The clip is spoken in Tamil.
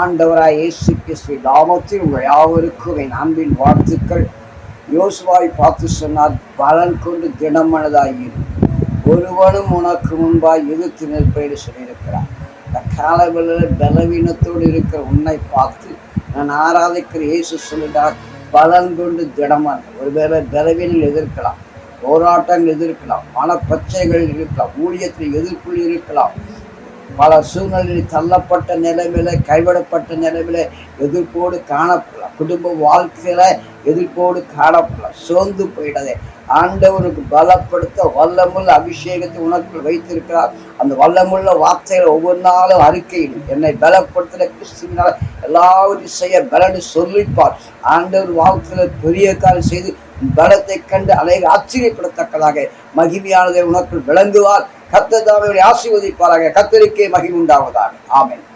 ஆண்டவராய் இயேசு கிறிஸ்து நாமத்தில் உங்கள் யாவருக்கும் என் அன்பின் வாழ்த்துக்கள். யோசுவாய் பார்த்து சொன்னார் பலன் கொண்டு திடமனதாயிரு ஒருவனும் உனக்கு முன்பாய் எதிர்த்து நிற்பேடு சொல்லியிருக்கிறார். இந்த காலவெளியில் பலவீனத்தோடு இருக்கிற உன்னை பார்த்து நான் ஆராதிக்கிற இயேசு சொல்லிட்டார் பலன் கொண்டு திடமான ஒருவேளை பலவீனில் எதிர்க்கலாம் போராட்டங்கள் எதிர்க்கலாம் மன பிரச்சனைகள் இருக்கலாம் ஊழியத்தில் எதிர்ப்புகள் இருக்கலாம் பல சூழ்நிலையில் தள்ளப்பட்ட நிலைமையில கைவிடப்பட்ட நிலைமையில எதிர்ப்போடு காணப்படலாம். குடும்ப வாழ்க்கையில எதிர்ப்போடு காணப்படலாம். சோர்ந்து போயிடாதே. ஆண்டவருக்கு பலப்படுத்த வல்லமுள்ள அபிஷேகத்தை உனக்குள் வைத்திருக்கிறார். அந்த வல்லமுள்ள வார்த்தைகளை ஒவ்வொரு நாளும் அறிக்கையிடும் என்னை பலப்படுத்தின கிறிஸ்துவினால் எல்லாவற்றையும் செய்ய பலனு சொல்லிப்பார். ஆண்டவர் வாழ்க்கையில் பெரிய காரியம் செய்து பலத்தை கண்டு அலை ஆச்சரியப்படத்தக்கதாக மகிமையானதை உனக்குள் விளங்குவார். கத்ததாவை ஆசீர்வதிப்பாராக. கத்தரிக்கே மகிழ்வுண்டாவதாக ஆமேன்.